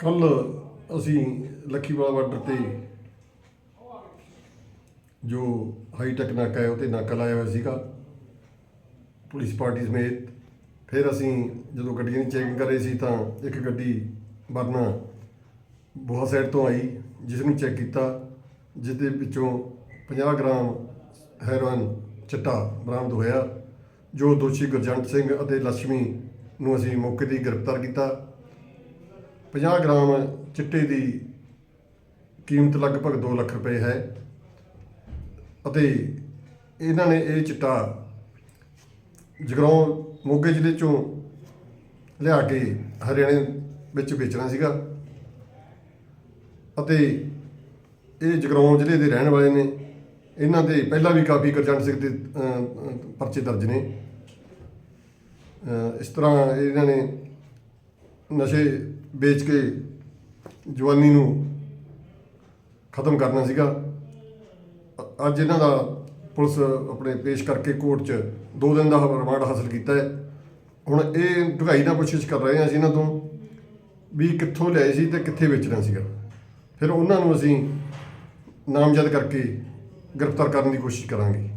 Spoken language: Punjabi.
ਕੱਲ ਅਸੀਂ ਲੱਖੀਵਾਲਾ ਬਾਰਡਰ ਤੇ ਜੋ ਹਾਈ ਟੈਕ ਨਾਕਾ ਹੈ ਉਤੇ ਨਾਕਾ ਲਾਇਆ ਹੋਇਆ ਸੀਗਾ, ਪੁਲਿਸ ਪਾਰਟੀ ਸਮੇਤ। ਫਿਰ ਅਸੀਂ ਜਦੋਂ ਗੱਡੀਆਂ ਦੀ ਚੈਕਿੰਗ ਕਰ ਰਹੇ ਸੀ ਤਾਂ ਇੱਕ ਗੱਡੀ ਵਰਨਾ ਬੋਹਾ ਸਾਈਡ ਤੋਂ ਆਈ ਜਿਸ ਨੂੰ ਚੈੱਕ ਕੀਤਾ ਜਿਸ ਦੇ ਵਿੱਚੋਂ 50 ਗ੍ਰਾਮ ਹੈਰੋਇਨ ਚਿੱਟਾ ਬਰਾਮਦ ਹੋਇਆ, ਜੋ ਦੋਸ਼ੀ ਗੁਰਜੰਟ ਸਿੰਘ ਅਤੇ ਲక్ష్ਮੀ ਨੂੰ ਅਸੀਂ ਮੌਕੇ ਤੇ ਗ੍ਰਿਫਤਾਰ ਕੀਤਾ। 50 ਗ੍ਰਾਮ ਚਿੱਟੇ ਦੀ ਕੀਮਤ ਲਗਭਗ 2 ਲੱਖ ਰੁਪਏ ਹੈ। ਅਤੇ ਇਹਨਾਂ ਨੇ ਇਹ ਚਿੱਟਾ ਜਗਰਾਉਂ ਮੋਗੇ ਜ਼ਿਲ੍ਹੇ ਚੋਂ ਲਿਆ ਕੇ ਹਰਿਆਣੇ ਵਿੱਚ ਵੇਚਣਾ ਸੀਗਾ। ਅਤੇ ਇਹ ਜਗਰਾਉਂ ਜ਼ਿਲ੍ਹੇ ਦੇ ਰਹਿਣ ਵਾਲੇ ਨੇ। ਇਹਨਾਂ ਦੇ ਪਹਿਲਾਂ ਵੀ ਕਾਫੀ ਗੁਰਜੰਟ ਸਿੰਘ ਦੇ ਪਰਚੇ ਦਰਜ ਨੇ। ਇਸ ਤਰ੍ਹਾਂ ਇਹਨਾਂ ਨੇ ਨਸ਼ੇ ਵੇਚ ਕੇ ਜਵਾਨੀ ਨੂੰ ਖਤਮ ਕਰਨਾ ਸੀਗਾ। ਅੱਜ ਇਹਨਾਂ ਦਾ ਪੁਲਿਸ ਆਪਣੇ ਪੇਸ਼ ਕਰਕੇ ਕੋਰਟ 'ਚ 2 ਦਿਨ ਦਾ ਰਿਮਾਂਡ ਹਾਸਲ ਕੀਤਾ ਹੈ। ਹੁਣ ਇਹ ਢੁਕਾਈ ਦਾ ਕੋਸ਼ਿਸ਼ ਕਰ ਰਹੇ ਹਾਂ ਅਸੀਂ ਇਹਨਾਂ ਤੋਂ ਵੀ ਕਿੱਥੋਂ ਲਿਆਏ ਸੀ ਤੇ ਕਿੱਥੇ ਵੇਚਣਾ ਸੀਗਾ। ਫਿਰ ਉਹਨਾਂ ਨੂੰ ਅਸੀਂ ਨਾਮਜ਼ਦ ਕਰਕੇ ਗ੍ਰਿਫਤਾਰ ਕਰਨ ਦੀ ਕੋਸ਼ਿਸ਼ ਕਰਾਂਗੇ।